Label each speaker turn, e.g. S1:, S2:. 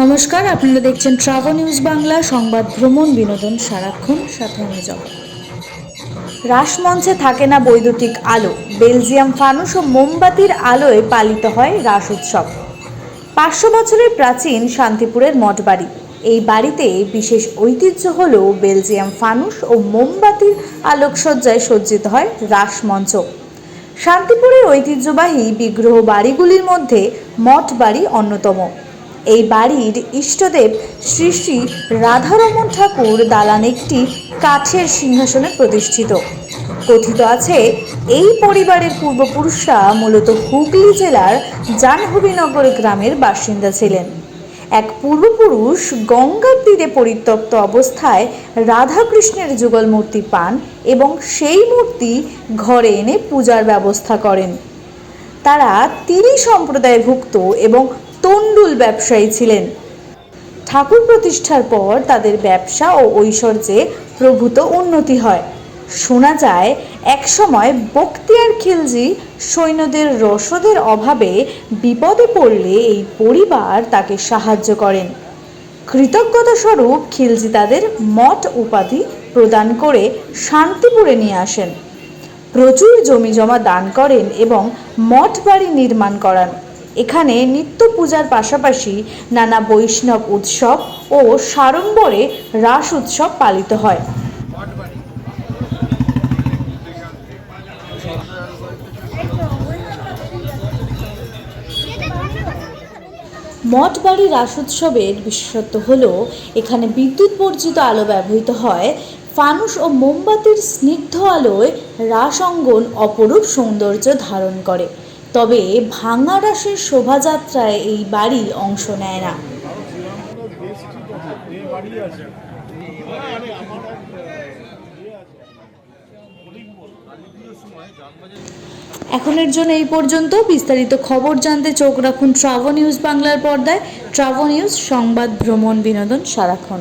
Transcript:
S1: নমস্কার, আপনারা দেখছেন ট্রাভো নিউজ বাংলা, সংবাদ ভ্রমণ, বিনোদন, সারাক্ষণ, সাথে আমি যাব রাসমঞ্চে থাকে না বৈদ্যুতিক আলো। বেলজিয়াম ফানুস ও মোমবাতির আলোয় পালিত হয় রাস উৎসব। পাঁচশো বছরের প্রাচীন শান্তিপুরের মঠবাড়ি। এই বাড়িতে বিশেষ ঐতিহ্য হল বেলজিয়াম ফানুস ও মোমবাতির আলোকসজ্জায় সজ্জিত হয় রাসমঞ্চ। শান্তিপুরের ঐতিহ্যবাহী বিগ্রহ বাড়িগুলির মধ্যে মঠ বাড়ি অন্যতম। এই বাড়ির ইষ্টদেব শ্রী শ্রী রাধারমণ ঠাকুর দালান একটি কাঠের সিংহাসনে প্রতিষ্ঠিত। কথিত আছে, এই পরিবারের পূর্বপুরুষরা মূলত হুগলি জেলার জাহ্নবীনগর গ্রামের বাসিন্দা ছিলেন। এক পূর্বপুরুষ গঙ্গার তীরে পরিত্যক্ত অবস্থায় রাধাকৃষ্ণের যুগল মূর্তি পান এবং সেই মূর্তি ঘরে এনে পূজার ব্যবস্থা করেন। তারা তিরি সম্প্রদায়ভুক্ত এবং তন্ডুল ব্যবসায়ী ছিলেন। ঠাকুর প্রতিষ্ঠার পর তাদের ব্যবসা ও ঐশ্বর্যে প্রভূত উন্নতি হয়। শোনা যায়, একসময় বক্তিয়ার খিলজি সৈন্যদের রসদের অভাবে বিপদে পড়লে এই পরিবার তাকে সাহায্য করেন। কৃতজ্ঞতা স্বরূপ খিলজি তাদের মঠ উপাধি প্রদান করে শান্তিপুরে নিয়ে আসেন। প্রচুর জমি জমা দান করেন এবং মঠ বাড়ি নির্মাণ করান। এখানে নিত্য পূজার পাশাপাশি নানা বৈষ্ণব উৎসব ও সাড়ম্বরে রাস উৎসব পালিত হয়। মঠবাড়ি রাস উৎসবের বিশেষত্ব হল, এখানে বিদ্যুৎ বর্জিত আলো ব্যবহৃত হয়। ফানুস ও মোমবাতির স্নিগ্ধ আলোয় রাস অঙ্গন অপরূপ সৌন্দর্য ধারণ করে। তবে ভাঙা রাসের শোভাযাত্রায় এই বাড়ি অংশ নেয় না। এখনের জন্য এই পর্যন্ত বিস্তারিত খবর জানতে চোখ রাখুন ট্রাভো নিউজ বাংলার পর্দায়। ট্রাভো নিউজ সংবাদ, ভ্রমণ, বিনোদন, সারাক্ষণ।